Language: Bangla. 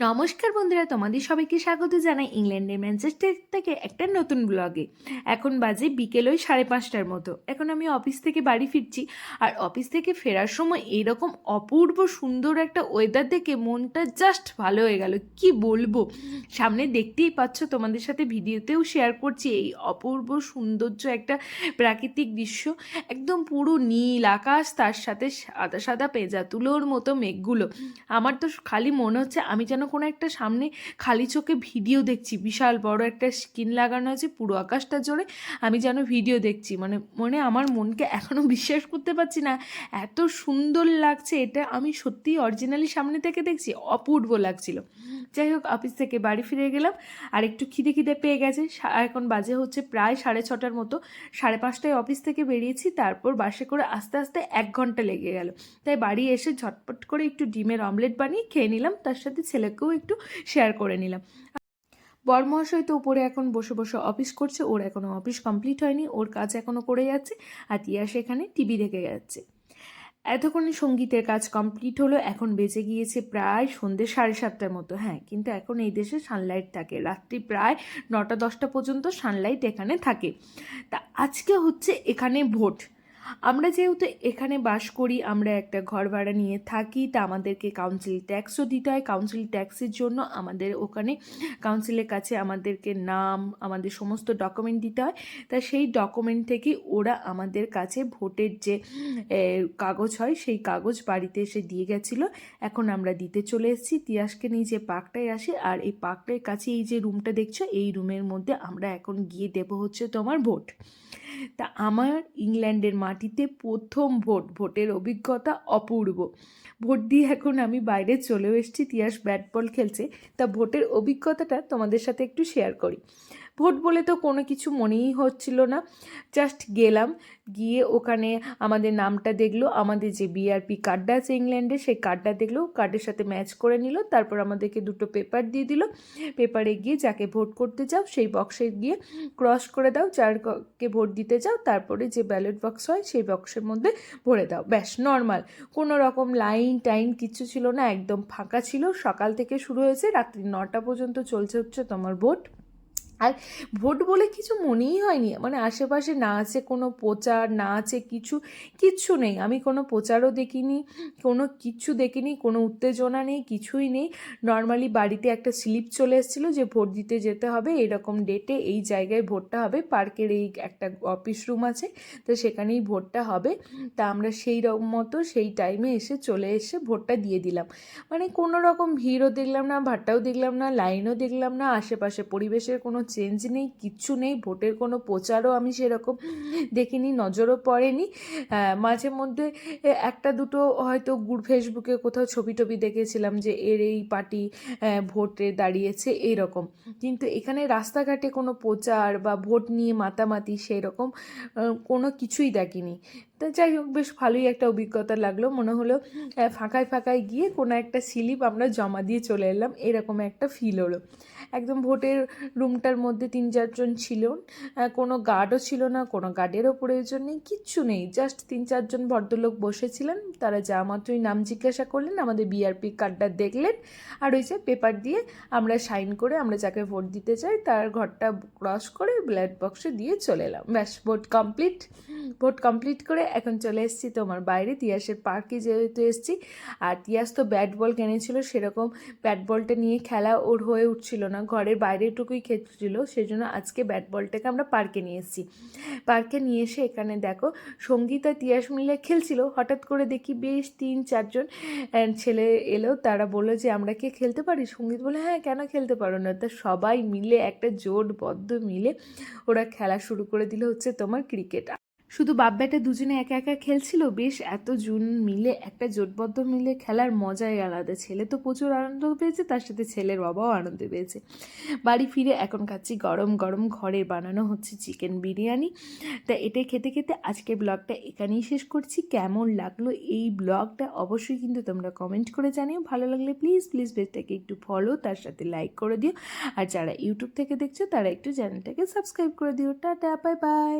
নমস্কার বন্ধুরা, তোমাদের সবাইকে স্বাগত জানাই ইংল্যান্ডের ম্যানচেস্টার থেকে একটা নতুন ব্লগে এখন বাজে বিকেল ওই সাড়ে পাঁচটার মতো। এখন আমি অফিস থেকে বাড়ি ফিরছি আর অফিস থেকে ফেরার সময় এইরকম অপূর্ব সুন্দর একটা ওয়েদার দেখে মনটা জাস্ট ভালো হয়ে গেল। কি বলব? সামনে দেখতেই পাচ্ছ, তোমাদের সাথে ভিডিওতেও শেয়ার করছি এই অপূর্ব সৌন্দর্য একটা প্রাকৃতিক দৃশ্য। একদম পুরো নীল আকাশ, তার সাথে সাদা সাদা পেঁজা তুলোর মতো মেঘগুলো। আমার তো খালি মনে হচ্ছে আমি যেন কোনো একটা সামনে খালি চোখে ভিডিও দেখছি। বিশাল বড় একটা স্ক্রিন লাগানো আছে, পুরো আকাশটা জোরে আমি যেন ভিডিও দেখছি। মানে মনে আমার মনকে এখনও বিশ্বাস করতে পারছি না, এত সুন্দর লাগছে এটা। আমি সত্যিই অরিজিনালি সামনে থেকে দেখছি, অপূর্ব লাগছিল। যাই হোক অফিস থেকে বাড়ি ফিরে গেলাম, আর একটু খিদে খিদে পেয়ে গেছে। এখন বাজে হচ্ছে প্রায় সাড়ে ছটার মতো। সাড়ে পাঁচটায় অফিস থেকে বেরিয়েছি, তারপর বাসে করে আস্তে আস্তে এক ঘণ্টা লেগে গেল। তাই বাড়ি এসে ঝটপট করে একটু ডিমের অমলেট বানিয়ে খেয়ে নিলাম, তার সাথে ছেলেকেও একটু শেয়ার করে নিলাম। বরমহাশয় তো উপরে এখন বসে বসে অফিস করছে, ওর এখনও অফিস কমপ্লিট হয়নি, ওর কাজ এখনও করে যাচ্ছে আর টিয়া সেখানে টিভি দেখে যাচ্ছে। এতক্ষণে সঙ্গীতের কাজ কমপ্লিট হলো, এখন বেজে গিয়েছে প্রায় সন্ধ্যে সাড়ে সাতটার মতো। হ্যাঁ কিন্তু এখন এই দেশে সানলাইট থাকে, রাত্রি প্রায় নটা দশটা পর্যন্ত সানলাইট এখানে থাকে। তা আজকে হচ্ছে এখানে ভোট। আমরা যেহেতু এখানে বাস করি, আমরা একটা ঘর ভাড়া নিয়ে থাকি, তা আমাদেরকে কাউন্সিল ট্যাক্সও দিতে হয়। কাউন্সিল ট্যাক্সের জন্য আমাদের ওখানে কাউন্সিলের কাছে আমাদেরকে নাম, আমাদের সমস্ত ডকুমেন্ট দিতে হয়। তা সেই ডকুমেন্ট থেকে ওরা আমাদের কাছে ভোটের যে কাগজ হয়, সেই কাগজ বাড়িতে এসে দিয়ে গেছিল। এখন আমরা দিতে চলে এসেছি। তিয়াসকে নিয়ে যে পার্কটায় আসে, আর এই পার্কটার কাছে এই যে রুমটা দেখছ, এই রুমের মধ্যে আমরা এখন গিয়ে দেবো হচ্ছে তোমার ভোট। তা আমার ইংল্যান্ডের মাটিতে প্রথম ভোট, ভোটের অভিজ্ঞতা অপূর্ব। ভোট দিয়ে এখন আমি বাইরে চলেও এসেছি তিয়াস ব্যাট বল খেলছে। তা ভোটের অভিজ্ঞতাটা তোমাদের সাথে একটু শেয়ার করি। ভোট বলে তো কোনো কিছু মনেই হচ্ছিল না। জাস্ট গেলাম, গিয়ে ওখানে আমাদের নামটা দেখল, আমাদের যে বিআরপি কার্ডটা আছে ইংল্যান্ডে সেই কার্ডটা দেখল কার্ডের সাথে ম্যাচ করে নিল, তারপর আমাদেরকে দুটো পেপার দিয়ে দিল। পেপারে গিয়ে যাকে ভোট করতে যাও সেই বক্সে গিয়ে ক্রস করে দাও যারকে ভোট দিতে যাও তারপরে যে ব্যালট বক্স হয়, সেই বক্সের মধ্যে ভরে দাও। ব্যাস নর্মাল কোনো রকম লাইন টাইন কিছু ছিল না, একদম ফাঁকা ছিল। সকাল থেকে শুরু হয়েছে, রাত্রি নটা পর্যন্ত চলছে হচ্ছে তোমার ভোট। আর ভোট বলে কিছু মনেই হয়নি। মানে আশেপাশে না আছে কোনো প্রচার, না আছে কিছু, কিচ্ছু নেই। আমি কোনো প্রচারও দেখিনি, কোনো কিচ্ছু দেখিনি, কোনো উত্তেজনা নেই, কিছুই নেই। নর্মালি বাড়িতে একটা স্লিপ চলে এসেছিল যে ভোট দিতে যেতে হবে, এরকম ডেটে এই জায়গায় ভোটটা হবে, পার্কের এই একটা অফিস রুম আছে, তো সেখানেই ভোটটা হবে। তা আমরা সেই রকম মতো সেই টাইমে এসে চলে এসে ভোটটা দিয়ে দিলাম। মানে কোনো রকম ভিড়ও দেখলাম না, ভাট্টাও দেখলাম না লাইনও দেখলাম না, আশেপাশে পরিবেশের কোনো চেঞ্জ নেই, কিচ্ছু নেই, ভোটের কোনো প্রচারও আমি সেরকম দেখিনি, নজরও পড়েনি। মাঝে মধ্যে একটা দুটো হয়তো গুড় ফেসবুকে কোথাও ছবি টবি দেখেছিলাম যে এর এই পার্টি ভোটে দাঁড়িয়েছে, এইরকম। কিন্তু এখানে রাস্তাঘাটে কোনো প্রচার বা ভোট নিয়ে মাতামাতি সেই রকম কোনো কিছুই দেখিনি। তা যাই হোক, বেশ ভালোই একটা অভিজ্ঞতা লাগল। মনে হলো ফাঁকায় ফাঁকায় গিয়ে কোনো একটা স্লিপ আমরা জমা দিয়ে চলে এলাম, এরকম একটা ফিল হলো। একদম ভোটের রুমটার মধ্যে তিন চারজন ছিল কোনো গার্ডও ছিল না, কোনো গার্ডেরও প্রয়োজন নেই, কিচ্ছু নেই। জাস্ট তিন চারজন ভদ্রলোক বসেছিলেন, তারা যা মাত্রই নাম জিজ্ঞাসা করলেন, আমাদের বিআরপি কার্ডটা দেখলেন আর ওই যে পেপার দিয়ে আমরা সাইন করে আমরা যাকে ভোট দিতে চাই, তার ঘরটা ক্রস করে ব্ল্যাক বক্সে দিয়ে চলে এলাম। ব্যাস ভোট কমপ্লিট ভোট কমপ্লিট করে এখন চলে এসেছি তোমার বাইরে। তিয়াসের পার্কে যেহেতু এসেছি, আর তিয়াস তো ব্যাট বল কিনেছিল সেরকম ব্যাট বলটা নিয়ে খেলা ওর হয়ে উঠছিল না। ঘরের বাইরেটুকুই খেলছিল, সেজন্য আজকে ব্যাট বলটাকে আমরা পার্কে নিয়ে এসেছি। পার্কে নিয়ে এসে এখানে দেখো, সংগীত তিয়াস মিলে খেলছিল। হঠাৎ করে দেখি বেশ তিন চারজন ছেলে এলো, তারা বলল যে, আমরা কি খেলতে পারি? সংগীত বলে হ্যাঁ কেন খেলতে পারো না? তা সবাই মিলে একটা জোটবদ্ধ মিলে ওরা খেলা শুরু করে দিল হচ্ছে তোমার ক্রিকেট শুধু বাপ দুজনে একা একা খেলছিল? বেশ এত জুন মিলে, একটা জোটবদ্ধ মিলে খেলার মজাই আলাদা। ছেলে তো প্রচুর আনন্দ পেয়েছে, তার সাথে ছেলের বাবাও আনন্দ পেয়েছে। বাড়ি ফিরে এখন খাচ্ছি গরম গরম ঘরে, বানানো হচ্ছে চিকেন বিরিয়ানি। তা এটাই খেতে খেতে আজকের ব্লগটা এখানেই শেষ করছি। কেমন লাগল এই ব্লগটা অবশ্যই কিন্তু তোমরা কমেন্ট করে জানিও। ভালো লাগলে প্লিজ প্লিজ পেজটাকে একটু ফলো তার সাথে লাইক করে দিও। আর যারা ইউটিউব থেকে দেখছ, তারা একটু চ্যানেলটাকে সাবস্ক্রাইব করে দিও। Tata bye bye